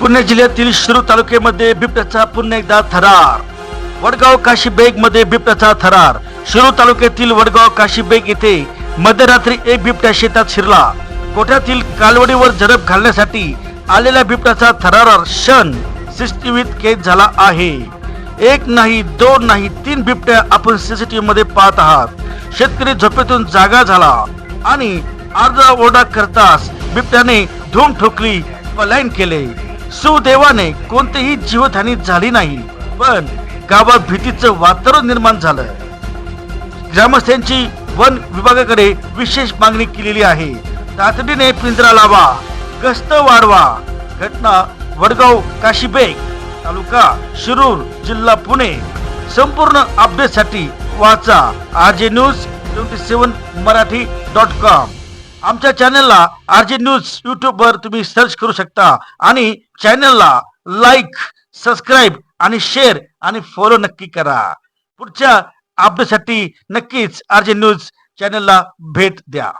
पुणे जिल्ह्यातील शिरूर तालुक्यामध्ये बिबट्याचा पुन्हा एकदा थरार. वडगाव काशीबेगमध्ये बिबट्याचा थरार. शिरूर तालुक्यातील वडगाव काशीबेग येथे मध्यरात्री एक बिबट्या शेतात शिरला. गोठ्यातील कालवडीवर झडप घालण्यासाठी आलेल्या बिबट्याचा थरार क्षण सीसीटीव्हीत कैद झाला आहे. एक नाही दोन नाही तीन बिबट्या आपण सीसीटीव्ही मध्ये पाहत आहात. शेतकरी झोपेतून जागा झाला आणि अर्धा ओरडा करताच बिबट्याने धूम ठोकली पलायन केले. सुदैवाने कोणतीही जीवहानी झाली नाही पण गावात भीतीचं वातावरण निर्माण झालं. ग्रामस्थांची वन विभागाकडे विशेष मागणी केलेली आहे. तातडीने पिंजरा लावा गस्त वाढवा. घटना वडगाव काशीबेग तालुका शिरूर जिल्हा पुणे. संपूर्ण अपडेटसाठी वाचा. R J news twenty seven Marathi dot com. आमच्या चॅनलला आर जे न्यूज यूट्यूबवर तुम्ही सर्च करू शकता. आणि चॅनलला लाईक सबस्क्राईब आणि शेअर आणि फॉलो नक्की करा. पुढच्या अपडेटसाठी नक्कीच आर जे न्यूज चॅनलला भेट द्या.